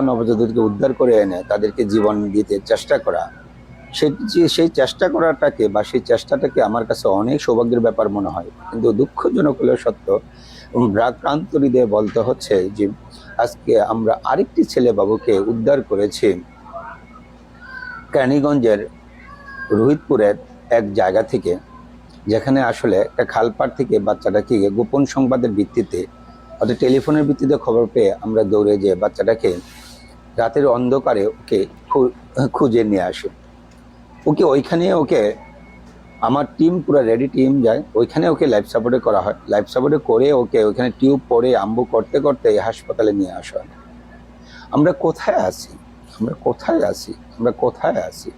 নবজাতককে উদ্ধার করে এনে তাদেরকে জীবন দিতে চেষ্টা করা। সে যে- সেই চেষ্টা করাটাকে বা সেই চেষ্টাটাকে আমার কাছে অনেক সৌভাগ্যের ব্যাপার মনে হয়। কিন্তু দুঃখজনক হলেও সত্য এবং রাক্রান্ত হৃদয়ে বলতে হচ্ছে যে, আজকে আমরা আরেকটি ছেলে বাবুকে উদ্ধার করেছি। ক্যানিগঞ্জের রোহিতপুরের এক জায়গা থেকে, যেখানে আসলে একটা খালপাড় থেকে বাচ্চাটাকে গোপন সংবাদের ভিত্তিতে অর্থাৎ টেলিফোনের ভিত্তিতে খবর পেয়ে আমরা দৌড়ে যেয়ে বাচ্চাটাকে রাতের অন্ধকারে ওকে খুঁজে নিয়ে আসি। ওকে ওইখানে ওকে, আমার টিম পুরো রেডি টিম যায়, ওইখানে ওকে লাইফ সাপোর্টে করা হয়। লাইফ সাপোর্টে করে ওকে ওইখানে টিউব পরে আম্বু করতে করতে হাসপাতালে নিয়ে আসা হয়। আমরা কোথায় আছি? আমরা কোথায় আছি? আমরা কোথায় আছি?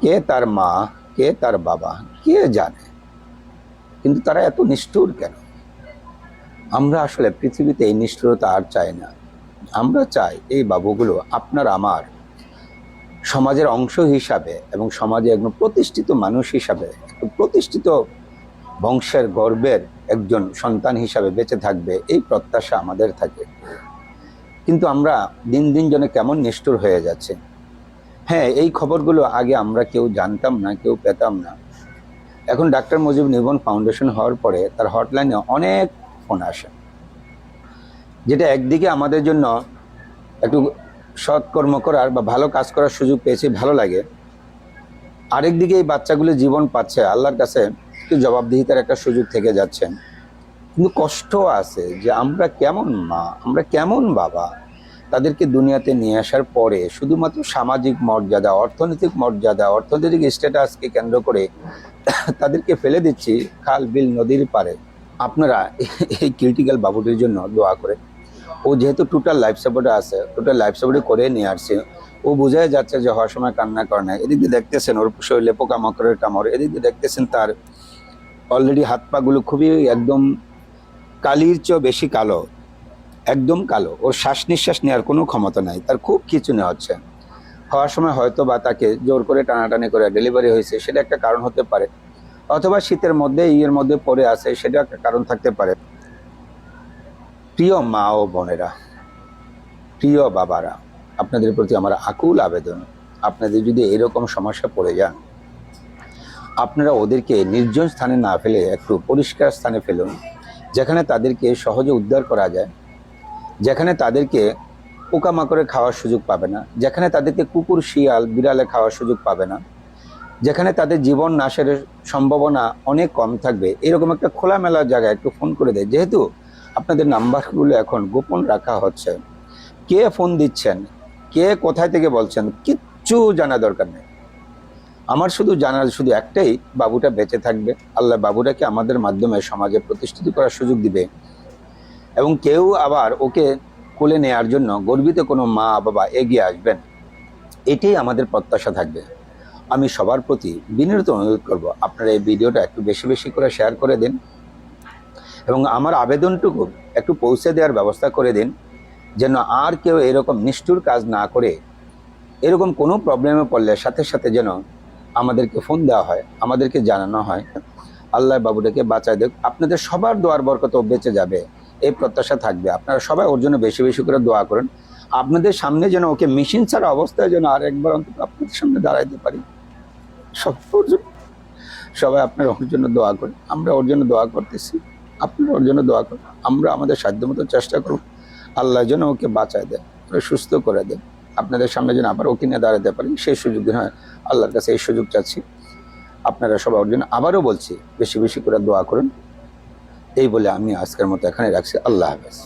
কে তার মা? কে তার বাবা? কে জানে? কিন্তু তারা এত নিষ্ঠুর কেন? আমরা আসলে পৃথিবীতে এই নিষ্ঠুরতা আর চাই না। আমরা চাই এই বাবুগুলো আপনার আমার সমাজের অংশ হিসাবে এবং সমাজে একজন প্রতিষ্ঠিত মানুষ হিসাবে প্রতিষ্ঠিত বংশের গর্বের একজন সন্তান হিসাবে বেঁচে থাকবে, এই প্রত্যাশা আমাদের থাকে। কিন্তু আমরা দিন দিন যেন কেমন নিষ্ঠুর হয়ে যাচ্ছে। হ্যাঁ এই খবরগুলো আগে আমরা কেউ জানতাম না, কেউ পেতাম না। এখন ডাক্তার মুজিব নির্মল ফাউন্ডেশন হওয়ার পরে তার হটলাইনে অনেক ফোন আসে। যেটা একদিকে আমাদের জন্য একটু সৎকর্ম করার বা ভালো কাজ করার সুযোগ পেয়েছি, ভালো লাগে। আরেকদিকে এই বাচ্চাগুলো জীবন পাচ্ছে, আল্লাহর কাছে একটু জবাবদিহিতার একটা সুযোগ থেকে যাচ্ছে কিন্তু কষ্ট আছে যে আমরা কেমন মা, আমরা কেমন বাবা? তাদেরকে দুনিয়াতে নিয়ে আসার পরে শুধুমাত্র সামাজিক মর্যাদা, অর্থনৈতিক মর্যাদা, অর্থনৈতিক স্ট্যাটাসকে কেন্দ্র করে তাদেরকে ফেলে দিচ্ছি খাল, বিল, নদীর পারে আপনারা এই ক্রিটিক্যাল বাবুটির জন্য দোয়া করে। ও যেহেতু টোটাল লাইফ সাপোর্টে আছে টোটাল লাইফ সাপোর্টে করে নিয়ে আসছে। ও বোঝাই যাচ্ছে যে হওয়ার সময় কান্না করে না এদিক দিয়ে দেখতেছেন ওর শরীরে পোকামাকড়ের কামড়। এদিক দিয়ে দেখতেছেন তার অলরেডি হাত পাগুলো খুবই একদম কালির চেয়েও বেশি কালো, একদম কালো। ওর শ্বাস নিঃশ্বাস নেওয়ার কোনো ক্ষমতা নাই। তার খুব কিছু খিচুনি হচ্ছে। হওয়ার সময় হয়তো বা তাকে জোর করে টানাটানি করে ডেলিভারি হয়েছে, সেটা একটা কারণ হতে পারে। অথবা শীতের মধ্যে, ইয়ের মধ্যে পড়ে আছে, সেটা একটা কারণ থাকতে পারে। প্রিয় মা ও বোনেরা, প্রিয় বাবারা, আপনাদের প্রতি আমার আকুল আবেদন। আপনাদের যদি এরকম সমস্যা পড়ে যান, আপনারা ওদেরকে নির্জন স্থানে না ফেলে একটু পরিষ্কার স্থানে ফেলুন, যেখানে তাদেরকে সহজে উদ্ধার করা যায়, যেখানে তাদেরকে পোকামাকড়ে খাওয়ার সুযোগ পাবে না, যেখানে তাদেরকে কুকুর, শিয়াল, বিড়ালে খাওয়ার সুযোগ পাবে না, যেখানে তাদের জীবন নাশের সম্ভাবনা অনেক কম থাকবে, এরকম একটা খোলামেলা জায়গায় একটু ফোন করে দেয়। যেহেতু আপনাদের নাম্বারগুলো এখন গোপন রাখা হচ্ছে। কে ফোন দিচ্ছেন? কে কোথায় থেকে বলছেন? কিচ্ছু জানা দরকার নেই। আমার শুধু জানার শুধু একটাই, বাবুটা বেঁচে থাকবে। আল্লাহ বাবুটাকে আমাদের মাধ্যমে, সমাজে প্রতিষ্ঠিত করার সুযোগ দিবে। এবং কেউ আবার ওকে কোলে নেয়ার জন্য গর্বিত কোনো মা, বাবা এগিয়ে আসবেন। এটাই আমাদের প্রত্যাশা থাকবে। আমি সবার প্রতি বিনীত অনুরোধ করব, আপনারা এই ভিডিওটা একটু বেশি বেশি করে শেয়ার করে দিন। এবং আমার আবেদনটুকু একটু পৌঁছে দেওয়ার ব্যবস্থা করে দিন, যেন আর কেউ এরকম নিষ্ঠুর কাজ না করে, এরকম কোনো প্রবলেমে পড়লে সাথে সাথে যেন আমাদেরকে ফোন দেওয়া হয়, আমাদেরকে জানানো হয়। আল্লাহ বাবুটাকে বাঁচায় দেখ, আপনাদের সবার দোয়ার বরকত বেঁচে যাবে, এই প্রত্যাশা থাকবে। আপনারা সবাই ওর জন্য বেশি বেশি করে দোয়া করেন। আপনাদের সামনে যেন ওকে মেশিন ছাড়া অবস্থায় যেন আর একবার অন্তত আপনাদের সামনে দাঁড়াইতে পারি। সব সবাই আপনার ওর জন্য দোয়া করেন, আমরা ওর জন্য দোয়া করতেছি। আপনারা ওর জন্য দোয়া করুন। আমরা আমাদের সাধ্য মতো চেষ্টা করুন। আল্লাহ যেন ওকে বাঁচায় দেন সুস্থ করে দেন। আপনাদের সামনে যেন আবার ওকে নিয়ে দাঁড়াতে পারি, সেই সুযোগ দিন হয়, আল্লাহর কাছে এই সুযোগ চাচ্ছি। আপনারা সবার জন্য আবারও বলছি, বেশি বেশি করে দোয়া করুন। এই বলে আমি আজকের মতো এখানে রাখছি। আল্লাহ হাফেজ।